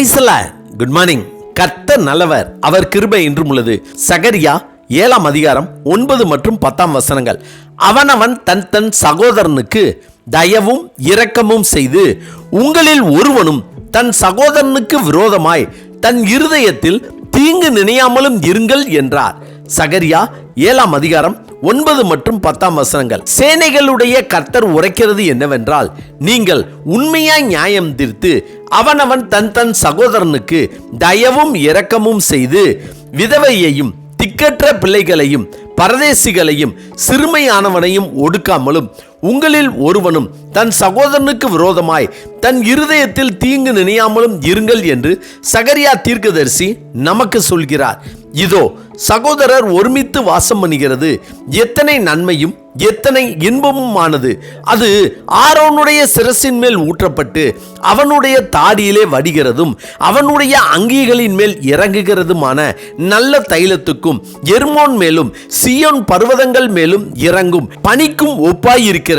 பிரைஸ்ல good morning கர்த்தர் நல்லவர். அவர் கிருபை என்றும் உள்ளது. சகரியா ஏழாம் அதிகாரம் ஒன்பது மற்றும் பத்தாம் வசனங்கள். அவனவன் தன் தன் சகோதரனுக்கு தயவும் இரக்கமும் செய்து உங்களில் ஒருவனும் தன் சகோதரனுக்கு விரோதமாய் தன் இருதயத்தில் தீங்கு நினையாமலும் இருங்கள் என்றார். சகரியா ஏழாம் அதிகாரம் ஒன்பது மற்றும் பத்தாம் வசனங்கள். சேனைகளுடைய கர்த்தர் உரைக்கிறது என்னவென்றால் நீங்கள் உண்மையாய் நியாயம் தீர்த்து அவனவன் தன் தன் சகோதரனுக்கு தயவும் இரக்கமும் செய்து விதவையையும் திக்கற்ற பிள்ளைகளையும் பரதேசிகளையும் சிறுமையானவனையும் ஒடுக்காமலும் உங்களில் ஒருவனும் தன் சகோதரனுக்கு விரோதமாய் தன் இருதயத்தில் தீங்கு நினையாமலும் இருங்கள் என்று சகரியா தீர்க்கதரிசி நமக்கு சொல்கிறார். இதோ சகோதரர் ஒருமித்து வாசம் பண்ணுகிறது. எத்தனை நன்மையும் எத்தனை இன்பமுமானது. அது ஆரோனுடைய சிரசின் மேல் ஊற்றப்பட்டு அவனுடைய தாடியிலே வடிகிறதும் அவனுடைய அங்கிகளின் மேல் இறங்குகிறதுமான நல்ல தைலத்துக்கும் எர்மோன் மேலும் சியோன் பர்வதங்கள் மேலும் இறங்கும் பனிக்கும் ஒப்பாயிருக்கிறது.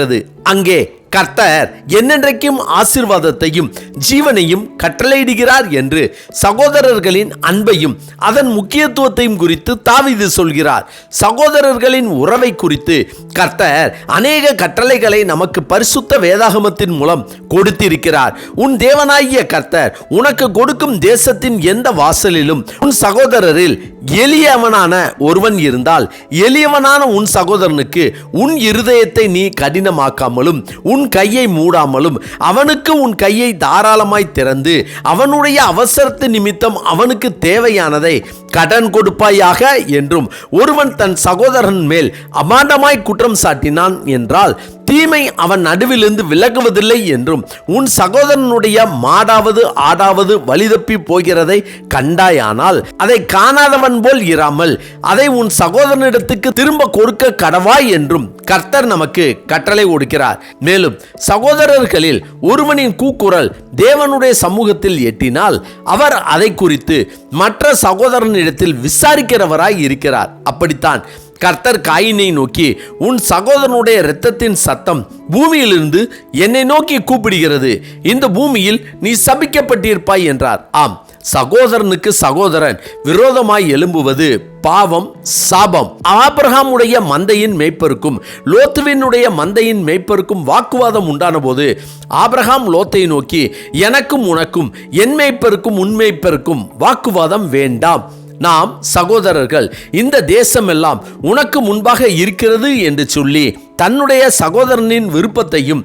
அங்கே கர்த்தர் என்னென்றைக்கும் ஆசிர்வாதத்தையும் ஜீவனையும் கட்டளையிடுகிறார் என்று சகோதரர்களின் அன்பையும் அதன் முக்கியத்துவத்தையும் குறித்து தாவிது சொல்கிறார். சகோதரர்களின் உறவை குறித்து கர்த்தர் அநேக கட்டளைகளை நமக்கு பரிசுத்த வேதாகமத்தின் மூலம் கொடுத்திருக்கிறார். உன் தேவனாகிய கர்த்தர் உனக்கு கொடுக்கும் தேசத்தின் எந்த வாசலிலும் உன் சகோதரரில் எளியவனான ஒருவன் இருந்தால் எளியவனான உன் சகோதரனுக்கு உன் இருதயத்தை நீ கடினமாக்காமலும் உன் கையை மூடாமலும் அவனுக்கு உன் கையை தாராளமாய் திறந்து அவனுடைய அவசரத்து நிமித்தம் அவனுக்கு தேவையானதை கடன் கொடுப்பாயாக என்றும் ஒருவன் தன் சகோதரன் மேல் அபாண்டமாய் குற்றம் சாட்டினான் என்றால் தீமை அவன் நடுவிலிருந்து விலகுவதில்லை என்றும் உன் சகோதரனுடைய மாடாவது ஆடாவது வழிதப்பி போகிறதை கண்டாயானால் அதை காணாதவன் போல் இராமல் அதை உன் சகோதரனிடத்துக்கு திரும்ப கொடுக்க கடவாய் என்றும் கர்த்தர் நமக்கு கட்டளை கொடுக்கிறார். மேலும் சகோதரர்களில் ஒருவனின் கூக்குரல் தேவனுடைய சமூகத்தில் எட்டினால் அவர் அதை குறித்து மற்ற சகோதரனிடத்தில் விசாரிக்கிறவராய் இருக்கிறார். அப்படித்தான் கர்த்தர் காயினை நோக்கி உன் சகோதரனுடைய இரத்தத்தின் சத்தம் பூமியிலிருந்து என்னை நோக்கி கூப்பிடுகிறது. இந்த பூமியில் நீ சபிக்கப்பட்டிருப்பாய் என்றார். ஆம் சகோதரனுக்கு சகோதரன் விரோதமாய் எழும்புவது பாவம் சாபம். ஆபிரகாமுடைய மந்தையின் மேய்ப்பருக்கும் லோத்துவினுடைய மந்தையின் மேய்ப்பருக்கும் வாக்குவாதம் உண்டான போது ஆபிரகாம் லோத்தை நோக்கி எனக்கும் உனக்கும் என் மேய்ப்பருக்கும் உன் மேய்ப்பருக்கும் வாக்குவாதம் வேண்டாம். நாம் சகோதரர்கள் இந்த தேசமெல்லாம் உனக்கு முன்பாக இருக்கிறது என்று சொல்லி தன்னுடைய சகோதரனின் விருப்பத்தையும்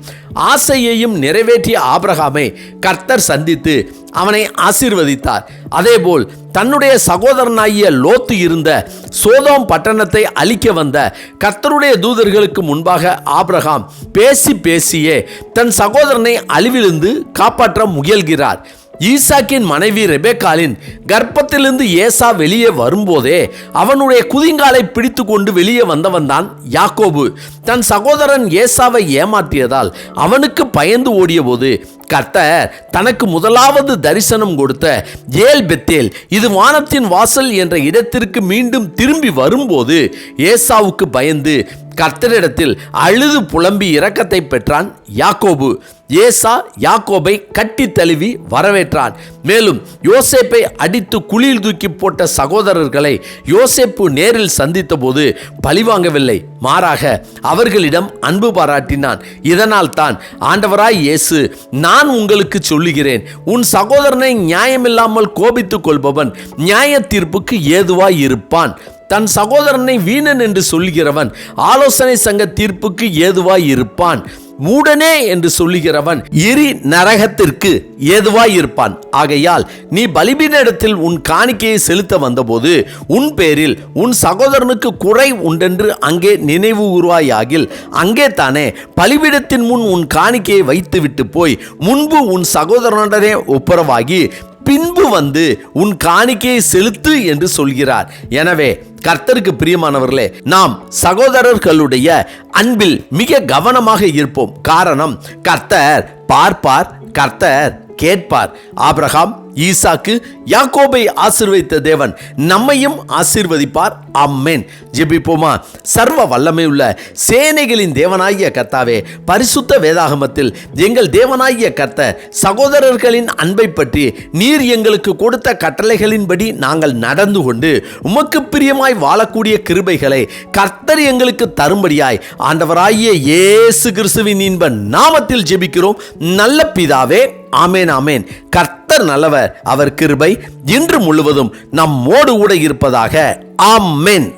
ஆசையையும் நிறைவேற்றிய ஆபிரகாமை கர்த்தர் சந்தித்து அவனை ஆசீர்வதித்தார். அதேபோல் தன்னுடைய சகோதரனாகிய லோத்து இருந்த சோதோம் பட்டணத்தை அழிக்க வந்த கர்த்தருடைய தூதர்களுக்கு முன்பாக ஆபிரகாம் பேசி பேசியே தன் சகோதரனை அழிவிலிருந்து காப்பாற்ற முயல்கிறார். ஈசாக்கின் மனைவி ரெபேக்காலின் கர்ப்பத்திலிருந்து ஏசா வெளியே வரும்போதே அவனுடைய குதிங்காலை பிடித்து கொண்டு வெளியே வந்தவன் தான் யாக்கோபு. தன் சகோதரன் ஏசாவை ஏமாற்றியதால் அவனுக்கு பயந்து ஓடியபோது கர்த்தர் தனக்கு முதலாவது தரிசனம் கொடுத்த ஏல் பெத்தேல் இது வானத்தின் வாசல் என்ற இடத்திற்கு மீண்டும் திரும்பி வரும்போது ஏசாவுக்கு பயந்து கர்த்தரிடத்தில் அழுது புலம்பி இரக்கத்தை பெற்றான் யாக்கோபு. ஏசா யாக்கோபை கட்டி தழுவி வரவேற்றான். மேலும் யோசேப்பை அடித்து குளியில் தூக்கி போட்ட சகோதரர்களை யோசேப்பு நேரில் சந்தித்த போது பழிவாங்கவில்லை. மாறாக அவர்களிடம் அன்பு பாராட்டினான். இதனால் தான் ஆண்டவராய் இயேசு நான் உங்களுக்கு சொல்லுகிறேன் உன் சகோதரனை நியாயமில்லாமல் கோபித்துக் கொள்பவன் நியாய தீர்ப்புக்கு ஏதுவாய் இருப்பான். தன் சகோதரனை வீணன் என்று சொல்கிறவன் ஆலோசனை சங்க தீர்ப்புக்கு ஏதுவாய் இருப்பான். மூடனே என்று சொல்லுகிறவன் எரி நரகத்திற்கு ஏதுவாய் இருப்பான். ஆகையால் நீ பலிபீனிடத்தில் உன் காணிக்கையை செலுத்த வந்தபோது உன் பேரில் உன் சகோதரனுக்கு குறை உண்டென்று அங்கே நினைவு உருவாயாகில் அங்கே தானே பலிபீடத்தின் முன் உன் காணிக்கையை வைத்துவிட்டு போய் முன்பு உன் சகோதரனுடனே ஒப்புரவாகி பின்பு வந்து உன் காணிக்கையை செலுத்து என்று சொல்கிறார். எனவே கர்த்தருக்கு பிரியமானவர்களே நாம் சகோதரர்களுடைய அன்பில் மிக கவனமாக இருப்போம். காரணம் கர்த்தர் பார்ப்பார் கர்த்தர் கேட்பார். ஆபிரகாம் ஈசாக்கு யாக்கோபை ஆசீர்வதித்த தேவன் நம்மையும் ஆசீர்வதிப்பார். அம்மேன் ஜெபிப்போமா? சர்வ வல்லமை உள்ள சேனைகளின் தேவனாகிய கர்த்தாவே பரிசுத்த வேதாகமத்தில் எங்கள் தேவனாகிய கர்த்த சகோதரர்களின் அன்பை பற்றி நீர் எங்களுக்கு கொடுத்த கட்டளைகளின்படி நாங்கள் நடந்து கொண்டு உமக்கு பிரியமாய் வாழக்கூடிய கிருபைகளை கர்த்தர் எங்களுக்கு தரும்படியாய் ஆண்டவராகிய இயேசு கிறிஸ்துவின் இன்ப நாமத்தில் ஜெபிக்கிறோம். நல்ல பிதாவே ஆமேன் ஆமேன். கர்த்தர் நல்லவர். அவர் கிருபை இன்று முழுவதும் நம்மோடு கூட இருப்பதாக. ஆமென்.